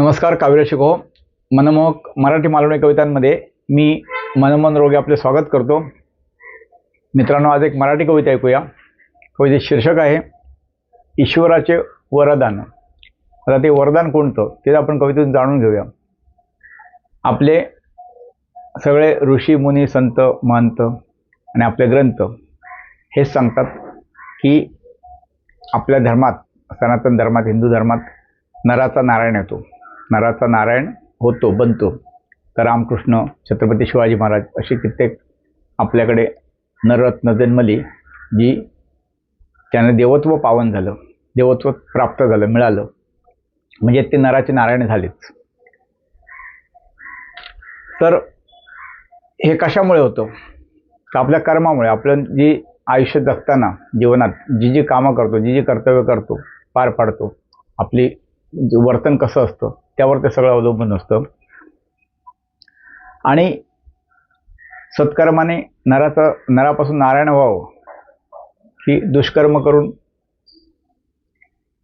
नमस्कार काव्य शिको हो. मनमोहक मराठी मालवणी कवितांमध्ये मी मनमोहन रोगे आपले स्वागत करतो. मित्रांनो आज एक मराठी कविता ऐकूया. कविते शीर्षक आहे ईश्वराचे वरदान. आता ते वरदान कोणतं ते आपण कवितेतून जाणून घेऊया. आपले सगळे ऋषी मुनी संत महंत आणि आपले ग्रंथ हेच सांगतात की आपल्या धर्मात सनातन धर्मात हिंदू धर्मात नराचा नारायण येतो. नराचा नारायण होतो बनतो. तर रामकृष्ण छत्रपती शिवाजी महाराज अशी कित्येक आपल्याकडे नररत्न जन्मली जी त्यानं देवत्व पावन झालं देवत्व प्राप्त झालं मिळालं. म्हणजे ते नराचे नारायण झालेच तर हे कशामुळे होतं? तर आपल्या कर्मामुळे आपलं जी आयुष्य जगताना जीवनात जी जी कामं करतो जी जी कर्तव्य करतो पार पाडतो आपली वर्तन कसं असतं? त्यावर ते सगळं अवलंबून असतं आणि सत्कर्माने नराचं नरापासून नारायण व्हावं की दुष्कर्म करून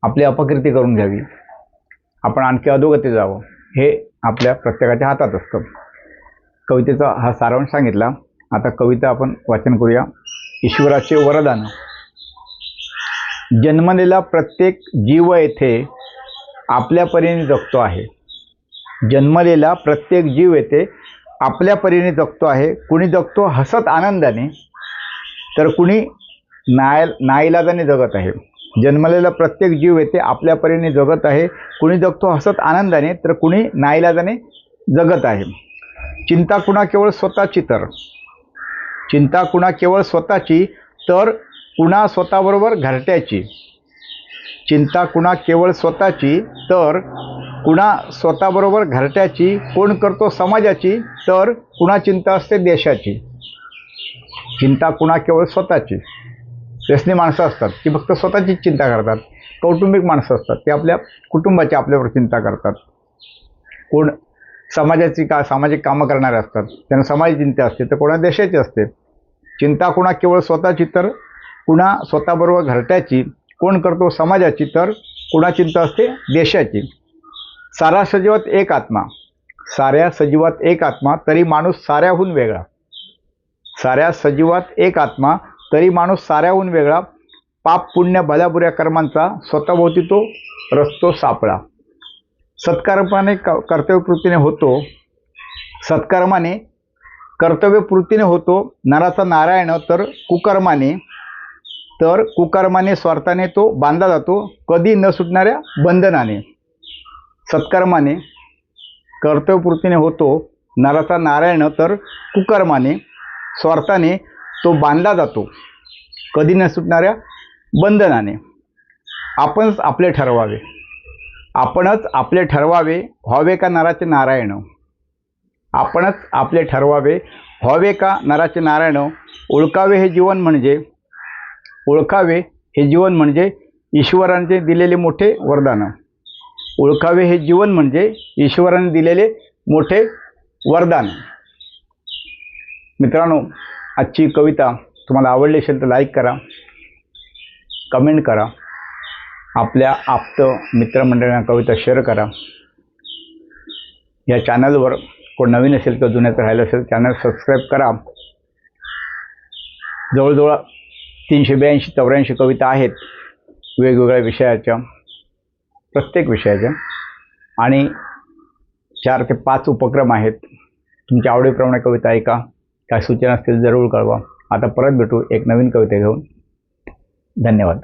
आपली अपकृती करून घ्यावी. आपण आणखी अधोगती जावं हे आपल्या प्रत्येकाच्या हातात असतं. कवितेचा हा सारांश सांगितला. आता कविता आपण वाचन करूया. ईश्वराचे वरदान. जन्मलेला प्रत्येक जीव येथे आपल्या परीने जगतो आहे. जन्मलेला प्रत्येक जीव येते आपल्या परीने जगतो आहे. कुणी जगतो हसत आनंदाने तर कुणी नाय नाईलाजाने जगत आहे. जन्मलेला प्रत्येक जीव येते आपल्या परीने जगत आहे. कुणी जगतो हसत आनंदाने तर कुणी नाईलाजाने जगत आहे. चिंता कुणा केवळ स्वतःची तर. चिंता कुणा केवळ स्वतःची तर कुणा स्वतःबरोबर घरट्याची. चिंता कुणा केवळ स्वतःची तर कुणा स्वतःबरोबर घरट्याची कोण करतो समाजाची तर कुणा चिंता असते देशाची. चिंता कुणा केवळ स्वतःची. व्यसनी माणसं असतात ती फक्त स्वतःचीच चिंता करतात. कौटुंबिक माणसं असतात ते आपल्या कुटुंबाची आपल्यावर चिंता करतात. कोण समाजाची का सामाजिक कामं करणारे असतात त्यांना समाज चिंता असते तर कोणा देशाची असते. चिंता कुणा केवळ स्वतःची तर कुणा स्वतःबरोबर घरट्याची कोण करतो? समाजाची. तर कुणा चिंता असते? देशाची. सारा सजीवात एक आत्मा. साऱ्या सजीवात एक आत्मा तरी माणूस साऱ्याहून वेगळा. साऱ्या सजीवात एक आत्मा तरी माणूस साऱ्याहून वेगळा. पाप पुण्य भल्याबुऱ्या कर्मांचा स्वतःभोवती तो रचतो सापळा. सत्कर्माने क कर्तव्यपूर्तीने होतो. सत्कर्माने कर्तव्यपूर्तीने होतो. नराचा नारायण तर कुकर्माने तर कुकर्माने स्वार्थाने तो बांधला जातो. कधी न सुटणाऱ्या बंधनाने सत्कर्माने कर्तव्यपूर्तीने होतो. नराचा नारायण तर कुकर्माने स्वार्थाने तो बांधला जातो. कधी न सुटणाऱ्या बंधनाने. आपणच आपले ठरवावे. आपणच आपले ठरवावे व्हावे का नराचे नारायण? आपणच आपले ठरवावे व्हावे का नराचे नारायण? ओळखावे हे जीवन म्हणजे ओळखावे हे जीवन म्हणजे ईश्वरांचे दिलेले मोठे वरदान. ओळखावे हे जीवन म्हणजे ईश्वराने दिलेले मोठे वरदान. मित्रांनो आजची कविता तुम्हाला आवडली असेल तर लाईक करा कमेंट करा आपल्या आप्त मित्रमंडळींना कविता शेअर करा. या चॅनलवर कोण नवीन असेल किंवा जुन्याचं राहिलं असेल चॅनल सबस्क्राईब करा. जवळजवळ तीनशे ब्याऐंशी चौऱ्याऐंशी कविता आहेत वेगवेगळ्या विषयाच्या प्रत्येक विषयाच्या. आणि चार ते पाच उपक्रम आहेत. तुमच्या आवडीप्रमाणे कविता ऐका काय सूचना असतील जरूर कळवा. आता परत भेटू एक नवीन कविता घेऊन. धन्यवाद.